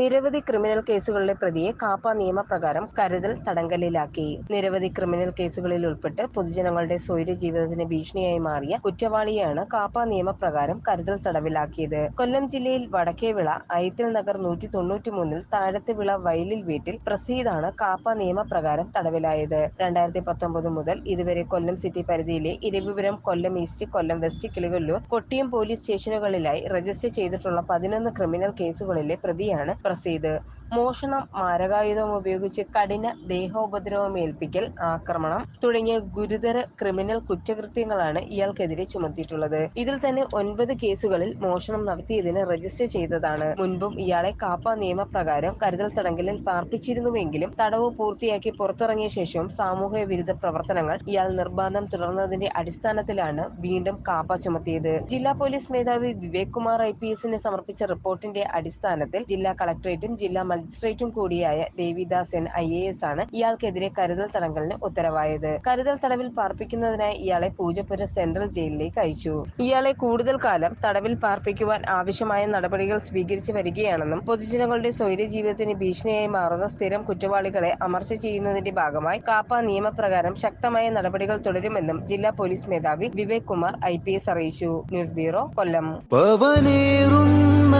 നിരവധി ക്രിമിനൽ കേസുകളിലെ പ്രതിയെ കാപ്പ നിയമപ്രകാരം കരുതൽ തടങ്കലിലാക്കി. നിരവധി ക്രിമിനൽ കേസുകളിൽ ഉൾപ്പെട്ട് പൊതുജനങ്ങളുടെ സ്വൈര്യ ജീവിതത്തിന് ഭീഷണിയായി മാറിയ കുറ്റവാളിയെയാണ് കാപ്പ നിയമപ്രകാരം കരുതൽ തടവിലാക്കിയത്. കൊല്ലം ജില്ലയിൽ വടക്കേവിള ഐത്തിൽ നഗർ നൂറ്റി തൊണ്ണൂറ്റി മൂന്നിൽ താഴത്തെ വിള വയലിൽ വീട്ടിൽ പ്രസീദാണ് കാപ്പ നിയമപ്രകാരം തടവിലായത്. രണ്ടായിരത്തി പത്തൊമ്പത് മുതൽ ഇതുവരെ കൊല്ലം സിറ്റി പരിധിയിലെ Eravipuram Kollam east Kollam west Kilikollur Kottiyam police സ്റ്റേഷനുകളിലായി register ചെയ്തിട്ടുള്ള പതിനൊന്ന് ക്രിമിനൽ കേസുകളിലെ പ്രതിയാണ് പ്രസീദ് മോഷണം മാരകായുധം ഉപയോഗിച്ച് കഠിന ദേഹോപദ്രവം ഏൽപ്പിക്കൽ ആക്രമണം തുടങ്ങിയ ഗുരുതര ക്രിമിനൽ കുറ്റകൃത്യങ്ങളാണ് ഇയാൾക്കെതിരെ ചുമത്തിയിട്ടുള്ളത്. ഇതിൽ തന്നെ ഒൻപത് കേസുകളിൽ മോഷണം നടത്തിയതിന് രജിസ്റ്റർ ചെയ്തതാണ്. മുൻപും ഇയാളെ കാപ്പ നിയമപ്രകാരം കരുതൽ തടങ്കലിൽ പാർപ്പിച്ചിരുന്നുവെങ്കിലും തടവ് പൂർത്തിയാക്കി പുറത്തിറങ്ങിയ ശേഷവും സാമൂഹ്യ വിരുദ്ധ പ്രവർത്തനങ്ങൾ ഇയാൾ നിർബന്ധം തുടർന്നതിന്റെ അടിസ്ഥാനത്തിലാണ് വീണ്ടും കാപ്പ ചുമത്തിയത്. ജില്ലാ പോലീസ് മേധാവി വിവേക് കുമാർ ഐ പി എസിന് സമർപ്പിച്ച റിപ്പോർട്ടിന്റെ അടിസ്ഥാനത്തിൽ ജില്ലാ കളക്ടറേറ്റും ജില്ലാ മജിസ്ട്രേറ്റും കൂടിയായ Devidas N I A S ആണ് ഇയാൾക്കെതിരെ കരുതൽ തടങ്കലിന് ഉത്തരവായത്. കരുതൽ തടവിൽ പാർപ്പിക്കുന്നതിനായി ഇയാളെ പൂജപ്പുര സെൻട്രൽ ജയിലിലേക്ക് അയച്ചു. ഇയാളെ കൂടുതൽ കാലം തടവിൽ പാർപ്പിക്കുവാൻ ആവശ്യമായ നടപടികൾ സ്വീകരിച്ചു വരികയാണെന്നും പൊതുജനങ്ങളുടെ സ്വൈര്യ ജീവിതത്തിന് ഭീഷണിയായി മാറുന്ന സ്ഥിരം കുറ്റവാളികളെ അമർച്ച ചെയ്യുന്നതിന്റെ ഭാഗമായി കാപ്പ നിയമപ്രകാരം ശക്തമായ നടപടികൾ തുടരുമെന്നും ജില്ലാ പോലീസ് മേധാവി Vivek Kumar I P S അറിയിച്ചു. News bureau Kollam. പവനേറുന്ന